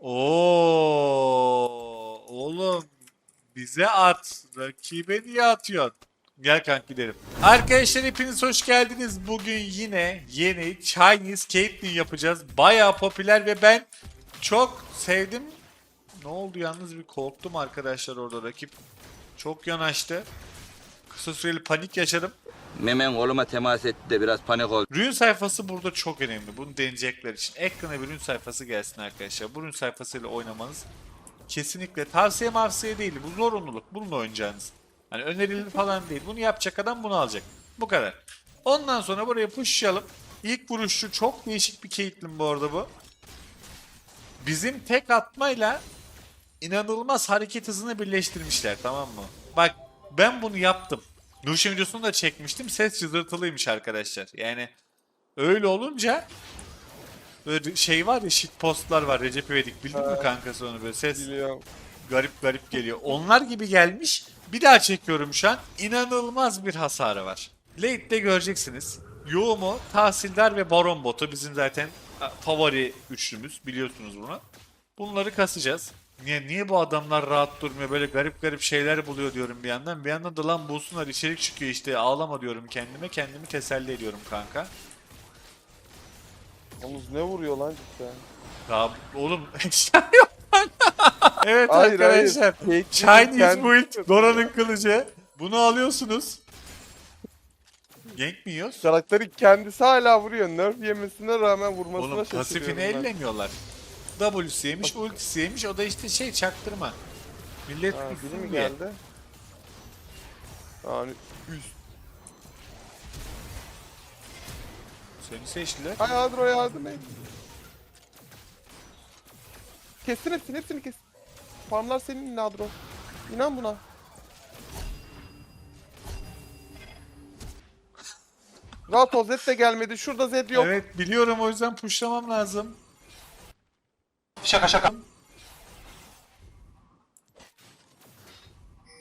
Oo, oğlum bize at. Rakibe niye atıyorsun? Gel kanka gidelim. Arkadaşlar hepiniz hoş geldiniz. Bugün yine yeni Chinese Caitlyn yapacağız. Bayağı popüler ve ben çok sevdim. Ne oldu yalnız bir korktum arkadaşlar orada rakip. Çok yanaştı. Kısa süreli panik yaşadım. Memen koluma temas etti de biraz panik oldum. Rün sayfası burada çok önemli. Bunu deneyecekler için. Ekrana bir rün sayfası gelsin arkadaşlar. Bu rün sayfasıyla oynamanız kesinlikle tavsiye mavsiye değil. Bu zorunluluk. Bununla oynayacağınız. Hani önerilir falan değil. Bunu yapacak adam bunu alacak. Bu kadar. Ondan sonra buraya pushlayalım. İlk vuruşu çok değişik bir Caitlyn bu arada bu. Bizim tek atmayla inanılmaz hareket hızını birleştirmişler tamam mı? Bak ben bunu yaptım. Nuşin videosunu da çekmiştim. Ses cızırtılıymış arkadaşlar. Yani öyle olunca böyle şey var ya shit postlar var Recep İvedik bildin mi Ha. kankası onu böyle ses Biliyorum. garip garip geliyor. Onlar gibi gelmiş. Bir daha çekiyorum şu an. İnanılmaz bir hasarı var. Late'de göreceksiniz. Yoğumu, Tahsildar ve Baron botu bizim zaten favori üçlümüz. Biliyorsunuz bunu. Bunları kasacağız. Niye, niye bu adamlar rahat durmuyor? Böyle garip garip şeyler buluyor diyorum bir yandan. Bir yandan da lan bulsunlar içerik çıkıyor işte ağlama diyorum kendime. Kendimi teselli ediyorum kanka. Yalnız ne vuruyor lan cidden? Ya oğlum yok Evet Hayır, hayır. arkadaşlar. Caitlyn'in Chinese kendi- build Dora'nın kılıcı. Bunu alıyorsunuz. Gank mi yiyoruz? Karakterin kendisi hala vuruyor. Nerf yemesine rağmen vurmasına Oğlum şaşırıyorum pasifini ben. ellemiyorlar. W'si yemiş, ultisi yemiş. O da işte şey çaktırma. Millet Ha, biri mi diye. geldi? Yani üst. Seni seçtiler. Hay Adro yardım et. Kestin hepsini hepsini kes. Farmlar senin Adro. İnan buna. Rahat ol Zed de gelmedi. Şurada Zed yok. Evet biliyorum o yüzden pushlamam lazım.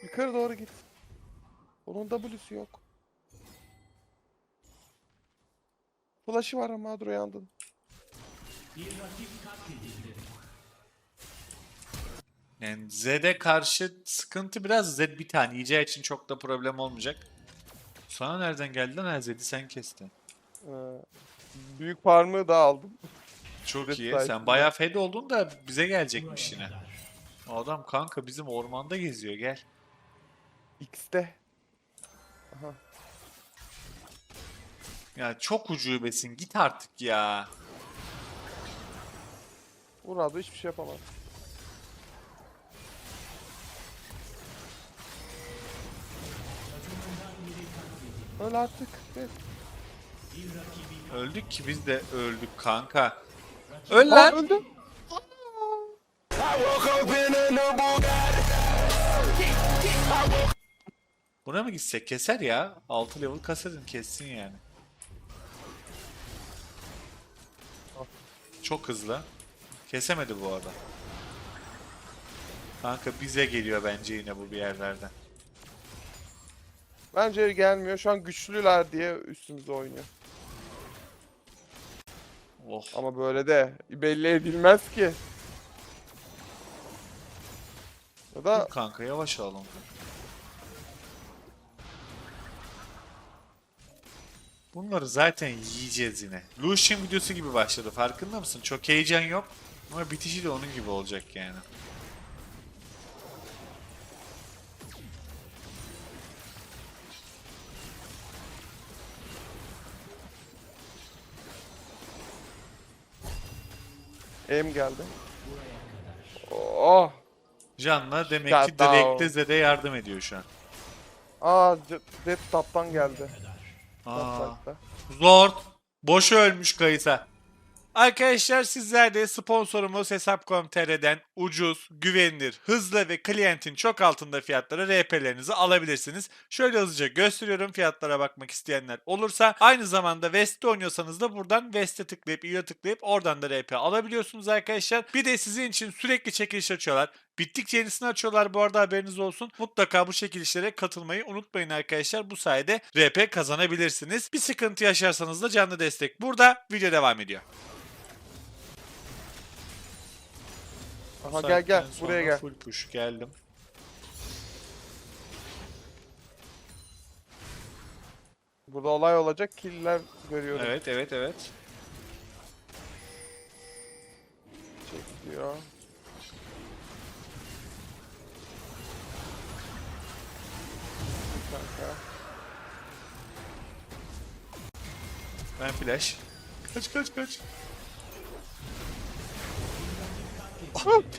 Yukarı doğru git. Onun W'su yok. Flash'ı var ama Adro yandın. Yani Zed'e karşı sıkıntı biraz Zed bir tane yiyeceği için çok da problem olmayacak. Sana nereden geldi lan ha Zed'i sen kestin. Ee, büyük parmağı da aldım. Çok iyi. Sen bayağı fed oldun da bize gelecekmiş yine. Adam kanka bizim ormanda geziyor gel. X'te. Aha. Ya çok ucubesin git artık ya. Vur hiçbir şey yapamaz. Öl artık. Öldük ki biz de öldük kanka. Öl Aa, lan. öldüm. Buna mı gitsek keser ya. 6 level kasırdın kessin yani. Çok hızlı. Kesemedi bu arada. Kanka bize geliyor bence yine bu bir yerlerden. Bence gelmiyor. Şu an güçlüler diye üstümüze oynuyor. Oh. Ama böyle de belli edilmez ki. Ya da kanka yavaş alalım. Bunları zaten yiyeceğiz yine. Lucian videosu gibi başladı farkında mısın? Çok heyecan yok ama bitişi de onun gibi olacak yani. Em geldi. Oh. Can'la demek ki Drake'de o. Zed'e yardım ediyor şu an. Aa Death Tap'tan geldi. Aa. Zord. Boşa ölmüş Kayısa. Arkadaşlar sizler de sponsorumuz Hesap.com.tr'den ucuz, güvenilir, hızlı ve klientin çok altında fiyatlara RP'lerinizi alabilirsiniz. Şöyle hızlıca gösteriyorum fiyatlara bakmak isteyenler olursa. Aynı zamanda West'te oynuyorsanız da buradan West'e tıklayıp üye tıklayıp oradan da RP alabiliyorsunuz arkadaşlar. Bir de sizin için sürekli çekiliş açıyorlar. Bittikçe yenisini açıyorlar bu arada haberiniz olsun. Mutlaka bu çekilişlere katılmayı unutmayın arkadaşlar. Bu sayede RP kazanabilirsiniz. Bir sıkıntı yaşarsanız da canlı destek burada. Video devam ediyor. Aha gel gel sonra buraya gel. Full push geldim. Burada olay olacak killer görüyorum. Evet evet evet. Çekiliyor. Kanka. Ben flash. Kaç kaç kaç.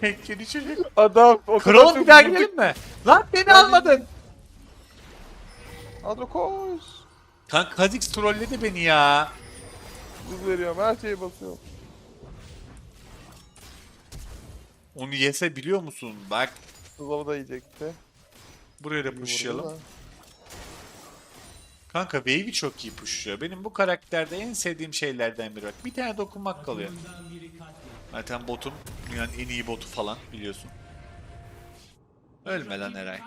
Tek yedi çocuk. Adam o kadar Kral çok bir daha gidelim mi? Lan beni Ben almadın. Adro koş. Kanka Kha'Zix trolledi beni ya. Hız veriyorum her şeye basıyorum. Onu yese biliyor musun? Bak Hızlı da yiyecekti. buraya da pushlayalım. Kanka Wave'i çok iyi pushluyor. Benim bu karakterde en sevdiğim şeylerden biri bak. Bir tane dokunmak kalıyor. Zaten botum dünyanın en iyi botu falan biliyorsun. Ölme lan Eray.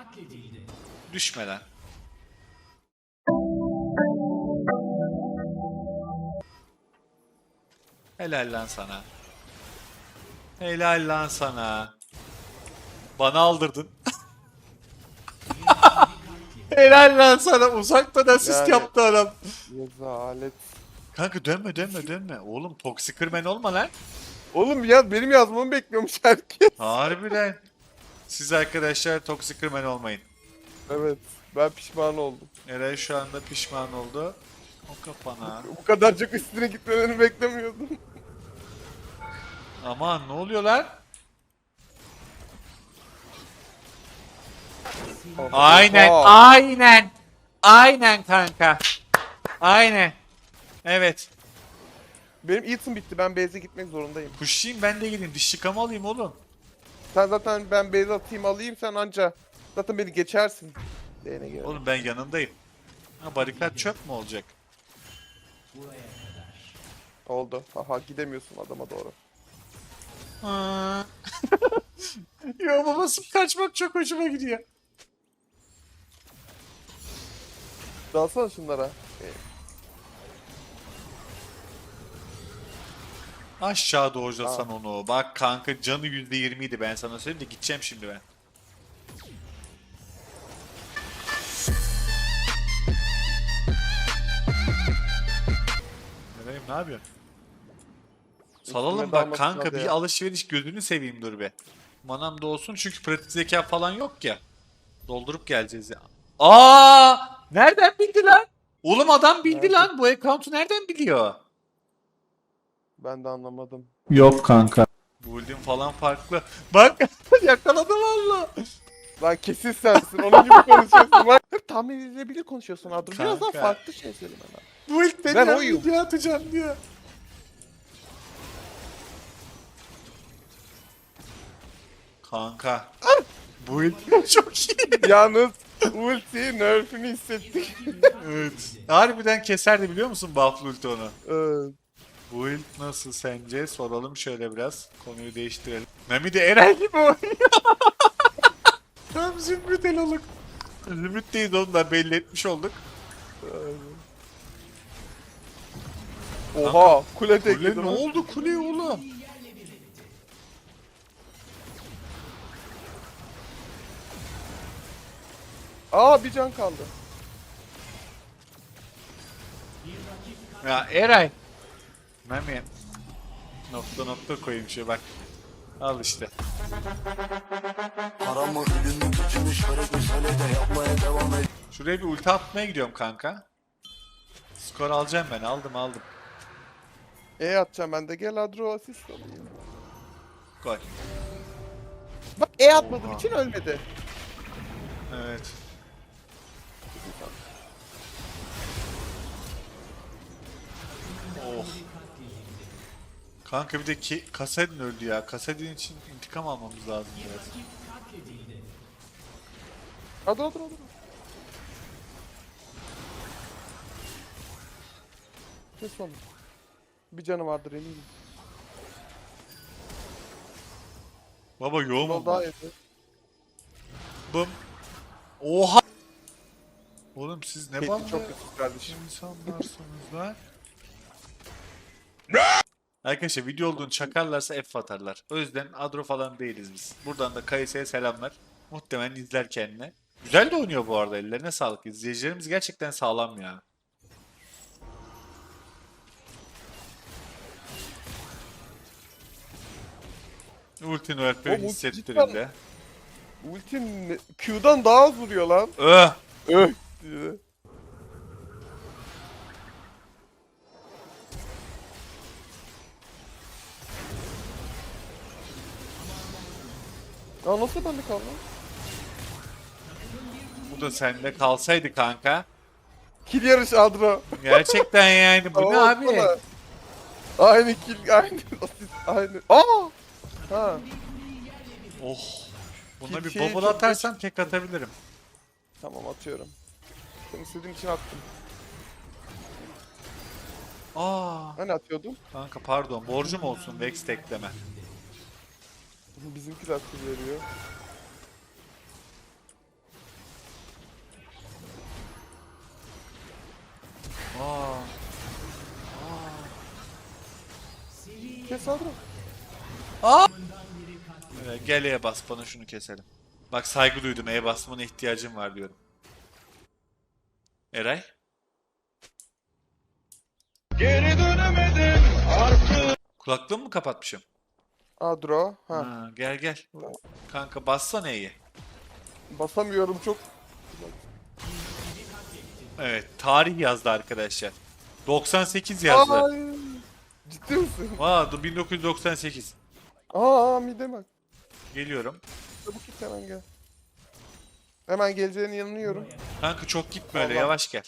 Düşme lan. Helal lan sana. Helal lan sana. Bana aldırdın. Helal lan sana. Uzaktan asist Yani- yaptı adam. Rezalet. Kanka dönme dönme dönme. Oğlum Toxickerman olma lan. Oğlum ya benim yazmamı bekliyormuş herkes. Harbiden. Siz arkadaşlar Toxickerman olmayın. Evet. Ben pişman oldum. Eray şu anda pişman oldu. O kafana. Bu kadar çok üstüne gitmelerini beklemiyordum. Aman ne oluyor lan? Aynen, aynen. Aynen kanka. Aynen. Evet. Benim Ethan bitti. Ben base'e gitmek zorundayım. Pushayım ben de gideyim. Diş çıkamı alayım oğlum. Sen zaten ben base atayım alayım sen anca. Zaten beni geçersin. Değene göre. Oğlum ben yanındayım. Ha barikat çöp mü olacak? Oldu. Aha gidemiyorsun adama doğru. Ha. ya babası kaçmak çok hoşuma gidiyor. Dalsana şunlara. Aşağı doğrulasan onu. Bak kanka canı %20 idi ben sana söyleyeyim de gideceğim şimdi ben. Nereyim ne yapıyorsun? Salalım bak kanka bir ya. alışveriş gözünü seveyim dur be. Manam da olsun çünkü pratik zeka falan yok ya. Doldurup geleceğiz ya. Aa! Nereden bildi lan? Oğlum adam bildi Nerede? lan. Bu account'u nereden biliyor? Ben de anlamadım. Yok kanka. Build'in falan farklı. Bak yakaladı valla. Lan kesin sensin. Onun gibi konuşuyorsun. Bak tahmin edilebilir konuşuyorsun Adro. Biraz daha Kanka. farklı şey söyle bana. Build beni Ben ben oyum. video atacağım diyor. Kanka. Build çok iyi. Yalnız ulti nerf'ünü hissettik. evet. Harbiden keserdi biliyor musun Buffalo ulti onu? Evet. Build nasıl sence? Soralım şöyle biraz. Konuyu değiştirelim. Nami de Eren gibi oynuyor. Tam Zümrüt el olduk. Zümrüt değil onu da belli etmiş olduk. Oha kule Kule tekledi. ne oldu kuleye oğlum? Aa bir can kaldı. Ya Eray. Mami. Nokta nokta koyayım şöyle bak. Al işte. Paramı ölümü bütün işaret mesele de yapmaya devam et. Şuraya bir ulti atmaya gidiyorum kanka. Skor alacağım ben aldım aldım. E atacağım ben de gel Adro asist alayım. Gol. Bak E atmadığım Oha. için ölmedi. Evet. Oh. Kanka bir de ki Kasedin öldü ya. Kasedin için intikam almamız lazım biraz. Adro Adro Adro. Kes onu. Bir canı vardır eminim. Baba yoğun mu? Daha bu? Bım. Oha. Oğlum siz ne bandı çok kötü kardeşim. insanlarsınız lan? Arkadaşlar video olduğunu çakarlarsa F atarlar. O yüzden Adro falan değiliz biz. Buradan da Kayse'ye selamlar. Muhtemelen izler kendine. Güzel de oynuyor bu arada ellerine sağlık. İzleyicilerimiz gerçekten sağlam ya. Ultin öğretmeni Oğlum, hissettirildi. Ultim Q'dan daha az vuruyor lan. Öh! Öh. Nasıl bende kaldı? Bu da sende kalsaydı kanka. Kill yarışı Adro. Gerçekten yani bu ne abi? baksana. Aynı kill, aynı asist, aynı. Aa! Ha. Oh. Buna bir Kimseyi bubble çok atarsan tek atabilirim. Tamam atıyorum. Ben istediğim için attım. Aa. Hani atıyordum? Kanka pardon borcum olsun Vex tekleme. Bizimkiler kill veriyor. Aa. Kes Adro. Evet, gel E'ye bas bana şunu keselim. Bak saygı duydum E'ye basmana ihtiyacım var diyorum. Eray? Geri dönemedim artık. Kulaklığımı mı kapatmışım? Adro. Ha. Ha, gel gel. Kanka bassana E'yi. Basamıyorum çok. Evet tarih yazdı arkadaşlar. 98 yazdı. Ay. Ciddi misin? Dur 1998. Aa mide bak. Geliyorum. Çabuk git hemen gel. Hemen geleceğine inanıyorum. Kanka çok gitme öyle Allah. yavaş gel.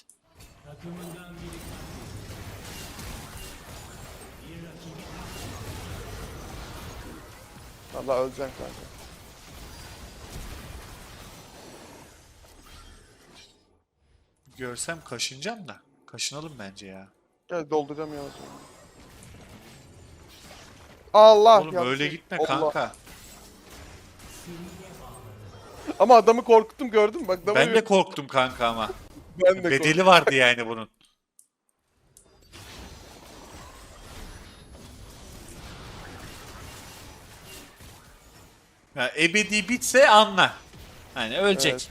Allah öleceksin kanka. Görsem kaşınacağım da. Kaşınalım bence ya. Gel dolduracağım yavaş. yavaş. Allah Oğlum yanlış öyle gitme Allah. kanka. Ama adamı korkuttum gördün mü? Bak adamı Ben de korktum kanka ama. ben de korktum. Bedeli vardı yani bunun. Ya ebedi bitse anla. Hani ölecek.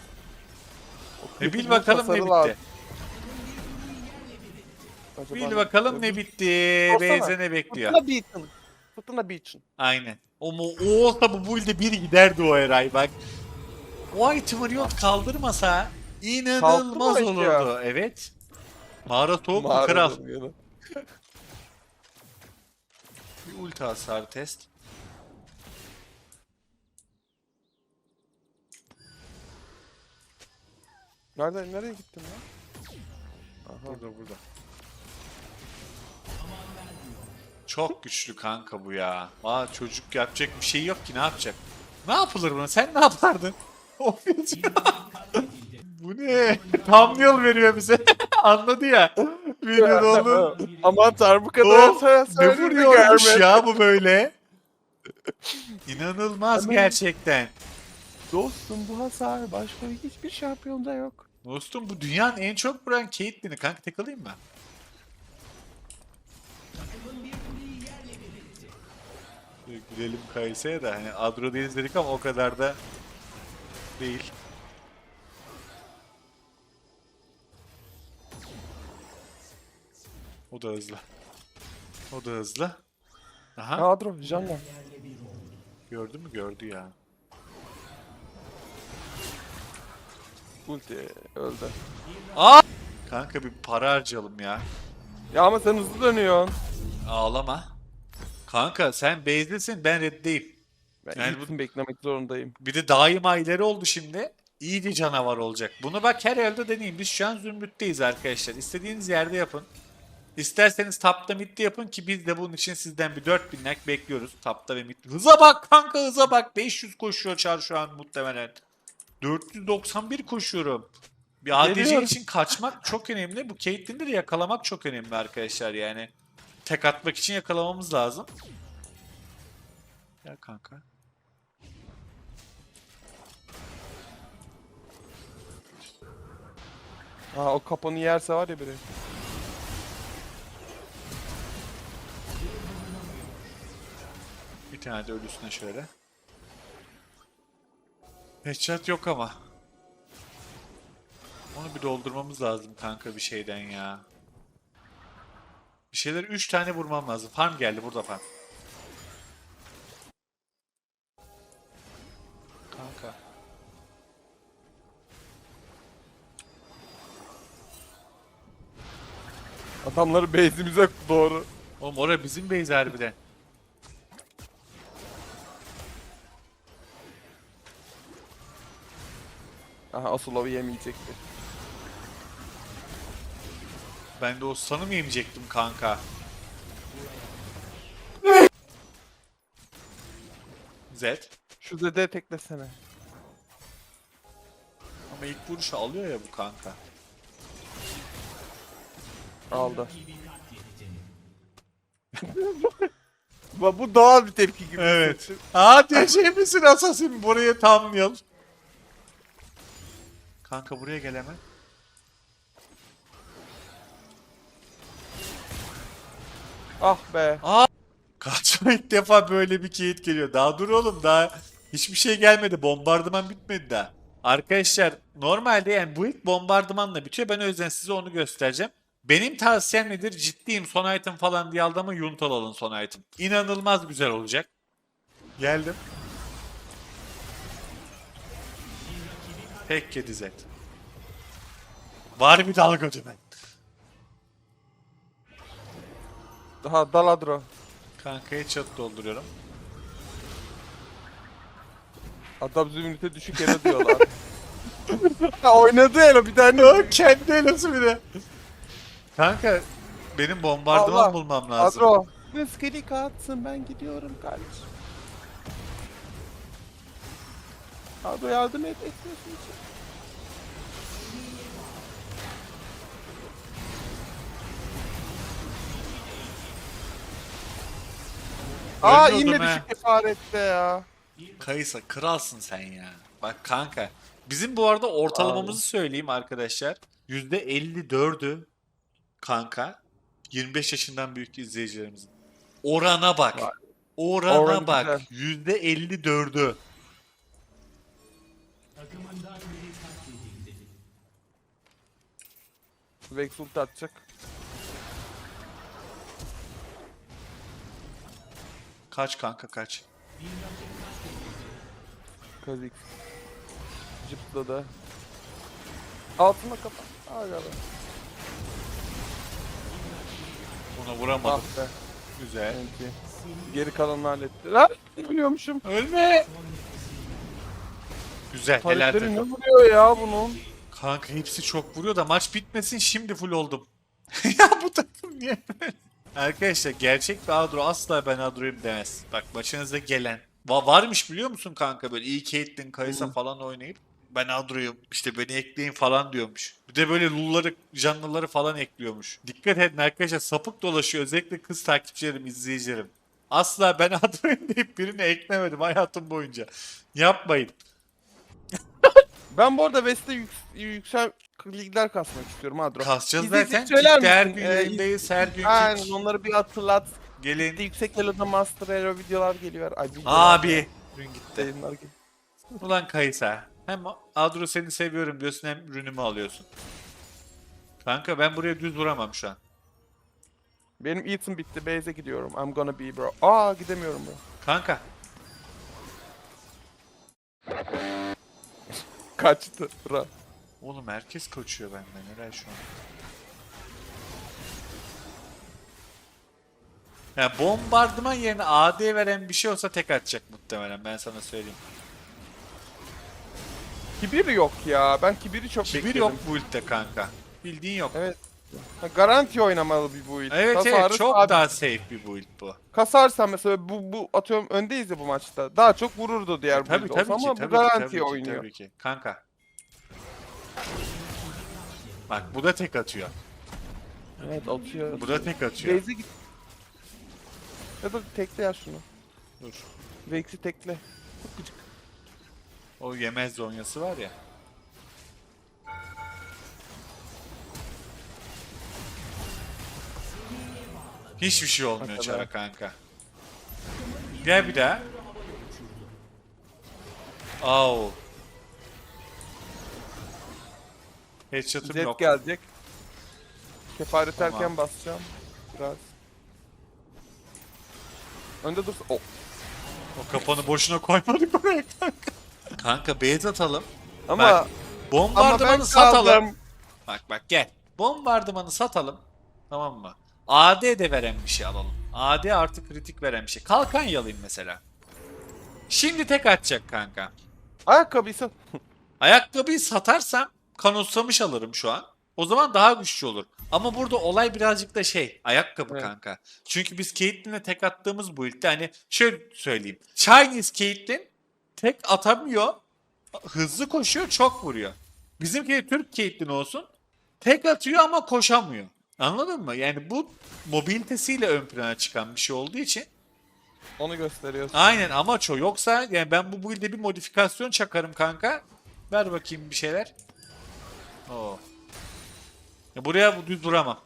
Evet. E bil bakalım ne bitti. lazım. Acaba Bil bakalım ne bitti. Beyze ne bekliyor? Fırtına Beacon. Fırtına Beacon. Aynen. O, mu, o olsa bu build'e bir giderdi o Eray bak. O item'ı Riot kaldırmasa inanılmaz Kaldırmamış ya. olurdu. Evet. Mağara soğuk mu kral? Bir ulti hasar test. Nerede, nereye gittin lan? Aha. Burada burada. Çok güçlü kanka bu ya. Aa çocuk yapacak bir şey yok ki ne yapacak? Ne yapılır buna? Sen ne yapardın? Of ya. bu ne? Tam yol veriyor bize. Anladı ya. Bilmiyorum oğlum. Aman tanrım bu kadar Ne vuruyormuş ya bu böyle? İnanılmaz gerçekten. Dostum bu hasar başka hiçbir şampiyonda yok. Dostum bu dünyanın en çok vuran Caitlyn'i kanka tek alayım mı? Gülelim Kayse'ye de hani Adro değiliz dedik ama o kadar da değil. O da hızlı. O da hızlı. Aha Adro, Janna. gördü mü gördü ya. Ulti öldü. Kanka bir para harcayalım ya. Ya ama sen hızlı dönüyorsun. Ağlama. Kanka sen base'desin ben reddeyim. Ben Yani yani beklemek zorundayım. Bir de daima ileri oldu şimdi. İyice canavar olacak. Bunu bak her elde deneyin. Biz şu an zümrütteyiz arkadaşlar. İstediğiniz yerde yapın. İsterseniz tapta midde yapın ki biz de bunun için sizden bir 4000 like bekliyoruz. Tapta ve midde. Hıza bak kanka hıza bak. 500 koşuyor Çar şu an muhtemelen. 491 koşuyorum. Bir ADC için kaçmak çok önemli. Bu Caitlyn'de de yakalamak çok önemli arkadaşlar yani. Tek atmak için yakalamamız lazım. Ya kanka. Ha o kapanı yerse var ya biri. tane de ölüsüne şöyle. Headshot yok ama. Onu bir doldurmamız lazım kanka bir şeyden ya. Bir şeyler 3 tane vurmam lazım. Farm geldi burada farm. Kanka. Adamları base'imize doğru. Oğlum oraya bizim base harbiden. Aha Asulov'u yemeyecekti. Ben de o sanım yemeyecektim kanka. Z. Şu Zed'e teklesene. Ama ilk vuruşu alıyor ya bu kanka. Aldı. Bu bu doğal bir tepki gibi. Evet. Aa diye şey misin Assassin? Buraya tam yıl. Kanka buraya gel hemen. Ah be. Kaçma ilk defa böyle bir keyit geliyor. Daha dur oğlum daha hiçbir şey gelmedi. Bombardıman bitmedi daha. Arkadaşlar normalde yani bu ilk bombardımanla bitiyor. Ben o yüzden size onu göstereceğim. Benim tavsiyem nedir? Ciddiyim son item falan diye aldığımı yuntal alın son item. İnanılmaz güzel olacak. Geldim. Tek kedi Z. Var bir dalga dümen. Daha Daladro. Kankaya çat dolduruyorum. Adam zümrüte düşük elo diyorlar. ha, oynadı elo bir tane. O kendi elosu bir de. Kanka benim bombardıman Allah, bulmam lazım. Adro. Rızkını atsın ben gidiyorum kardeşim. Adro yardım et etmiyorsun hiç. Aa inme he. düşük kefarette ya. Kayısa kralsın sen ya. Bak kanka. Bizim bu arada ortalamamızı söyleyeyim arkadaşlar. %54'ü kanka 25 yaşından büyük izleyicilerimizin. Orana bak. Orana Oran bak. Güzel. %54'ü. Vexult atacak. Kaç kanka kaç. Kazik. Cıpladı. Altına kapat. Aga be. Ona vuramadım. Ah be. Güzel. Enti. Geri kalanını halletti. Lan biliyormuşum. Ölme. Güzel. Helal ne takım. vuruyor ya bunun? Kanka hepsi çok vuruyor da maç bitmesin şimdi full oldum. ya bu takım niye böyle? Arkadaşlar gerçek bir Adro asla ben Adro'yum demez. Bak başınıza gelen. Va varmış biliyor musun kanka böyle iyi Caitlyn, Kaysa falan oynayıp ben Adro'yum işte beni ekleyin falan diyormuş. Bir de böyle lulları, canlıları falan ekliyormuş. Dikkat edin arkadaşlar sapık dolaşıyor özellikle kız takipçilerim, izleyicilerim. Asla ben Adro'yum deyip birini eklemedim hayatım boyunca. Yapmayın. Ben bu arada West'te yük, yüksel ligler kasmak istiyorum Adro. Kasacağız zaten. söyler Kick'te her misin? gün Ee, yayındayız. Her gün Aynen kick. onları bir hatırlat. Gelin. Bir de yüksek elo'da Master Hero videolar geliyor. Ay, videolar Abi. Dün gitti. Yayınlar geliyor. Ulan Kaysa. Hem Adro seni seviyorum diyorsun hem ürünümü alıyorsun. Kanka ben buraya düz vuramam şu an. Benim Ethan bitti. Base'e gidiyorum. I'm gonna be bro. Aa gidemiyorum bro. Kanka. Kaçtı. Bro. Oğlum herkes kaçıyor benden. Helal şu an. Ya bombardıman yerine AD veren bir şey olsa tek atacak muhtemelen ben sana söyleyeyim. Kibir yok ya. Ben Kibir'i çok Kibir bekledim. yok bu ultte kanka. Bildiğin yok. Evet. Ha, Garanti oynamalı bir build. Evet evet Tasarruf çok abi. daha safe bir build bu. Kasarsan mesela bu, bu atıyorum öndeyiz ya bu maçta. Daha çok vururdu diğer Tabii build tabii olsa ki ama tabii bu ki, garanti tabii ki, oynuyor. tabii ki. Kanka. Bak bu da tek atıyor. Evet atıyor. Bu da tek atıyor. Base'e git. Ya da tekle ya şunu. Dur. Vex'i tekle. Çok gıcık. O yemez zonyası var ya. Hiçbir şey olmuyor çara kanka. Gel bir daha. Au. Headshot'ım Jet yok. gelecek. Kefaret Tamam. erken basacağım. Biraz. Önde dur. Oh. O kapanı boşuna koymadık oraya kanka. Kanka base atalım. Ama Bak, Bombardımanı satalım. kaldım. Bak bak gel. Bombardımanı satalım. Tamam mı? AD de veren bir şey alalım. AD artık kritik veren bir şey. Kalkan yalayım mesela. Şimdi tek atacak kanka. Ayakkabıysa Ayakkabıyı satarsam kanotsamış alırım şu an. O zaman daha güçlü olur. Ama burada olay birazcık da şey ayakkabı Evet. kanka. Çünkü biz Caitlyn'le tek attığımız bu ilkte hani şöyle söyleyeyim. Chinese Caitlyn tek atamıyor. Hızlı koşuyor çok vuruyor. Bizimki Türk Caitlyn olsun. Tek atıyor ama koşamıyor. Anladın mı? Yani bu mobilitesiyle ön plana çıkan bir şey olduğu için onu gösteriyorsun. Aynen amaç o. Yoksa yani ben bu build'e bir modifikasyon çakarım kanka. Ver bakayım bir şeyler. Oo. Ya buraya bu düz duramam.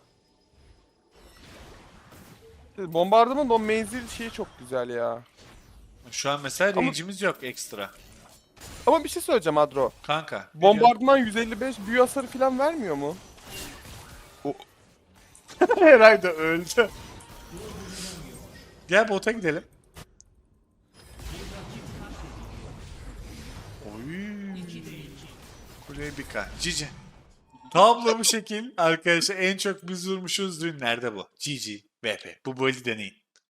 Bombardıman o menzil şeyi çok güzel ya. Şu an mesela Ama- range'imiz yok ekstra. Ama bir şey söyleyeceğim Adro. Kanka. Bombardıman 155 büyü hasarı falan vermiyor mu? Herhalde öldü. Gel bota gidelim. Oy. Kuleye. Cici. Tablo bu şekil. Arkadaşlar en çok biz vurmuşuz dün. Nerede bu? GG. VP. Bu böyle deneyin.